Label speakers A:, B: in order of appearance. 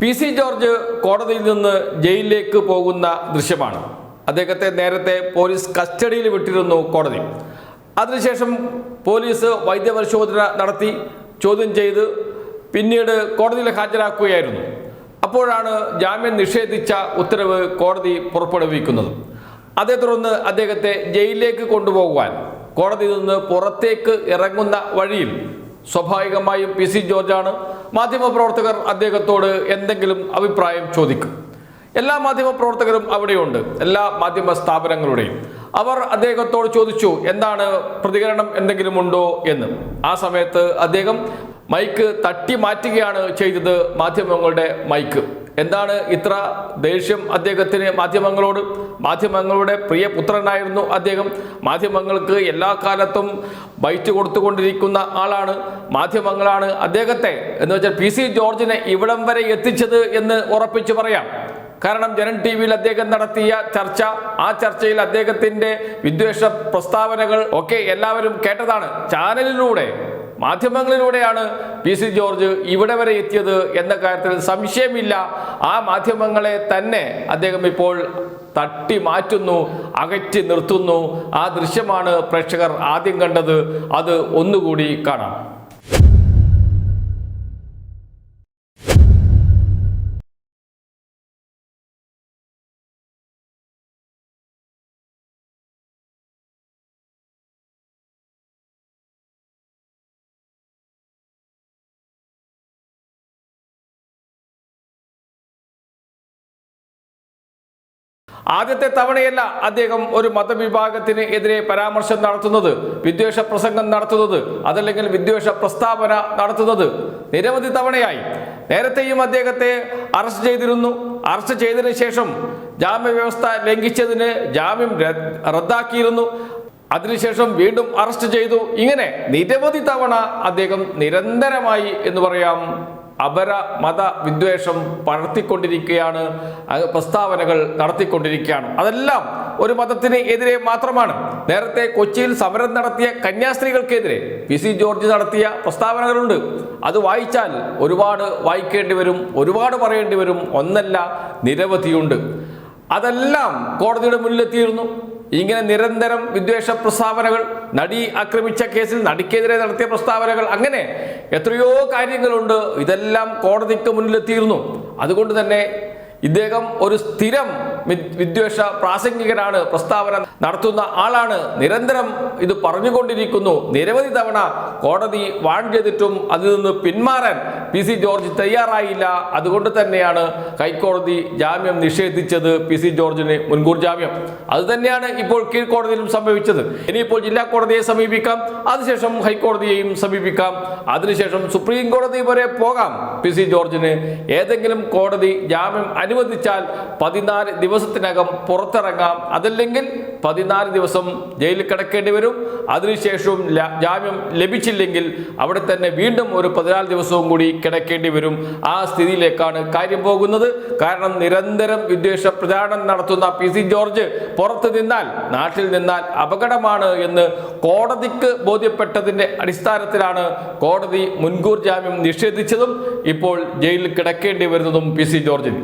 A: P C George കോടതിയിൽ നിന്ന് ജയിലിലേക്ക് പോകുന്ന ദൃശ്യമാണ്. അദ്ദേഹത്തെ നേരത്തെ പോലീസ് കസ്റ്റഡിയിൽ വിട്ടിരുന്നു കോടതി. അതിനുശേഷം പോലീസ് വൈദ്യപരിശോധന നടത്തി ചോദ്യം ചെയ്ത് പിന്നീട് കോടതിയിൽ ഹാജരാക്കുകയായിരുന്നു. അപ്പോഴാണ് ജാമ്യം നിഷേധിച്ച ഉത്തരവ് കോടതി പുറപ്പെടുവിക്കുന്നത്. അതേ തുടർന്ന് അദ്ദേഹത്തെ ജയിലിലേക്ക് കൊണ്ടുപോകുവാൻ കോടതിയിൽ നിന്ന് പുറത്തേക്ക് ഇറങ്ങുന്ന വഴിയിൽ സ്വാഭാവികമായും പി സി ജോർജാണ് മാധ്യമപ്രവർത്തകർ അദ്ദേഹത്തോട് എന്തെങ്കിലും അഭിപ്രായം ചോദിക്കും. എല്ലാ മാധ്യമപ്രവർത്തകരും അവിടെയുണ്ട്. എല്ലാ മാധ്യമ സ്ഥാപനങ്ങളുടെയും. അവർ അദ്ദേഹത്തോട് ചോദിച്ചു എന്താണ് പ്രതികരണം എന്തെങ്കിലും ഉണ്ടോ എന്ന്? ആ സമയത്ത് അദ്ദേഹം മൈക്ക് തട്ടി മാറ്റുകയാണ് ചെയ്തത് മാധ്യമങ്ങളുടെ മൈക്ക്. എന്താണ് ഇത്ര ദേഷ്യം അദ്ദേഹത്തിന്? മാധ്യമങ്ങളോട് മാധ്യമങ്ങളുടെ പ്രിയ പുത്രനായിരുന്നു അദ്ദേഹം. മാധ്യമങ്ങൾക്ക് എല്ലാ കാലത്തും ബൈറ്റ് കൊടുത്തുകൊണ്ടിരിക്കുന്ന ആളാണ് മാധ്യമങ്ങളാണ് അദ്ദേഹത്തെ. എന്ന് വെച്ചാൽ പി സി ജോർജിനെ ഇവിടം വരെ എത്തിച്ചത് എന്ന് ഉറപ്പിച്ചു പറയാം. കാരണം ജനൻ ടി വിയിൽ അദ്ദേഹം നടത്തിയ ചർച്ച ആ ചർച്ചയിൽ അദ്ദേഹത്തിന്റെ വിദ്വേഷ പ്രസ്താവനകൾ ഒക്കെ എല്ലാവരും കേട്ടതാണ്. ചാനലിലൂടെ മാധ്യമങ്ങളിലൂടെയാണ് പി സി ജോർജ് ഇവിടെ വരെ എത്തിയത് എന്ന കാര്യത്തിൽ സംശയമില്ല. ആ മാധ്യമങ്ങളെ തന്നെ അദ്ദേഹം ഇപ്പോൾ തട്ടി മാറ്റുന്നു അകറ്റി നിർത്തുന്നു. ആ ദൃശ്യമാണ് പ്രേക്ഷകർ ആദ്യം കണ്ടത്. അത് ഒന്നുകൂടി കാണാം. ആദ്യത്തെ തവണയല്ല അദ്ദേഹം ഒരു മതവിഭാഗത്തിന് എതിരെ പരാമർശം നടത്തുന്നത് വിദ്വേഷ പ്രസംഗം നടത്തുന്നത് അതല്ലെങ്കിൽ വിദ്വേഷ പ്രസ്താവന നടത്തുന്നത്. നിരവധി തവണയായി. നേരത്തെയും അദ്ദേഹത്തെ അറസ്റ്റ് ചെയ്തിരുന്നു. അറസ്റ്റ് ചെയ്തതിനു ശേഷം ജാമ്യ വ്യവസ്ഥ ലംഘിച്ചതിന് ജാമ്യം റദ്ദാക്കിയിരുന്നു. അതിനുശേഷം വീണ്ടും അറസ്റ്റ് ചെയ്തു. ഇങ്ങനെ നിരവധി തവണ അദ്ദേഹം നിരന്തരമായി എന്ന് പറയാം അപര മത വിദ്വേഷം പടർത്തിക്കൊണ്ടിരിക്കുകയാണ്. പ്രസ്താവനകൾ നടത്തിക്കൊണ്ടിരിക്കുകയാണ്. അതെല്ലാം ഒരു മതത്തിന് എതിരെ മാത്രമാണ്. നേരത്തെ കൊച്ചിയിൽ സമരം നടത്തിയ കന്യാസ്ത്രീകൾക്കെതിരെ പി സി ജോർജ് നടത്തിയ പ്രസ്താവനകളുണ്ട്. അത് വായിച്ചാൽ ഒരുപാട് വായിക്കേണ്ടി വരും ഒരുപാട് പറയേണ്ടി വരും. ഒന്നല്ല നിരവധിയുണ്ട്. അതെല്ലാം കോടതിയുടെ മുന്നിലെത്തിയിരുന്നു. ഇങ്ങനെ നിരന്തരം വിദ്വേഷ പ്രസ്താവനകൾ നടി ആക്രമിച്ച കേസിൽ നടിക്കെതിരെ നടത്തിയ പ്രസ്താവനകൾ അങ്ങനെ എത്രയോ കാര്യങ്ങളുണ്ട്. ഇതെല്ലാം കോടതിക്ക് മുന്നിലെത്തിയിരുന്നു. അതുകൊണ്ട് തന്നെ ഇദ്ദേഹം ഒരു സ്ഥിരം വിദ്വേഷ പ്രാസംഗികനാണ് പ്രസ്താവന നടത്തുന്ന ആളാണ്. നിരന്തരം ഇത് പറഞ്ഞുകൊണ്ടിരിക്കുന്നു. നിരവധി തവണ കോടതി വാൺ ചെയ്തിട്ടും അതിൽ നിന്ന് പിന്മാറാൻ പി സി ജോർജ് തയ്യാറായില്ല. അതുകൊണ്ട് തന്നെയാണ് ഹൈക്കോടതി ജാമ്യം നിഷേധിച്ചത് പി സി ജോർജിന് മുൻകൂർ ജാമ്യം. അത് തന്നെയാണ് ഇപ്പോൾ കീഴ്ക്കോടതിയിലും സംഭവിച്ചത്. ഇനിയിപ്പോൾ ജില്ലാ കോടതിയെ സമീപിക്കാം അതിനുശേഷം ഹൈക്കോടതിയെയും സമീപിക്കാം അതിനുശേഷം സുപ്രീം കോടതി വരെ പോകാം. പി സി ജോർജിന് ഏതെങ്കിലും കോടതി ജാമ്യം അനുവദിച്ചാൽ പതിനാല് ദിവസത്തിനകം പുറത്തിറങ്ങാം. അതല്ലെങ്കിൽ പതിനാല് ദിവസം ജയിലിൽ കിടക്കേണ്ടി വരും. അതിനുശേഷവും ജാമ്യം ലഭിച്ചില്ലെങ്കിൽ അവിടെ തന്നെ വീണ്ടും ഒരു പതിനാല് ദിവസവും കൂടി കിടക്കേണ്ടി വരും. ആ സ്ഥിതിയിലേക്കാണ് കാര്യം പോകുന്നത്. കാരണം നിരന്തരം വിദ്വേഷ പ്രചാരണം നടത്തുന്ന പി സി ജോർജ് പുറത്ത് നിന്നാൽ നാട്ടിൽ നിന്നാൽ അപകടമാണ് എന്ന് കോടതിക്ക് ബോധ്യപ്പെട്ടതിന്റെ അടിസ്ഥാനത്തിലാണ് കോടതി മുൻകൂർ ജാമ്യം നിഷേധിച്ചതും ഇപ്പോൾ ജയിലിൽ കിടക്കേണ്ടി വരുന്നതും പി സി ജോർജിന്.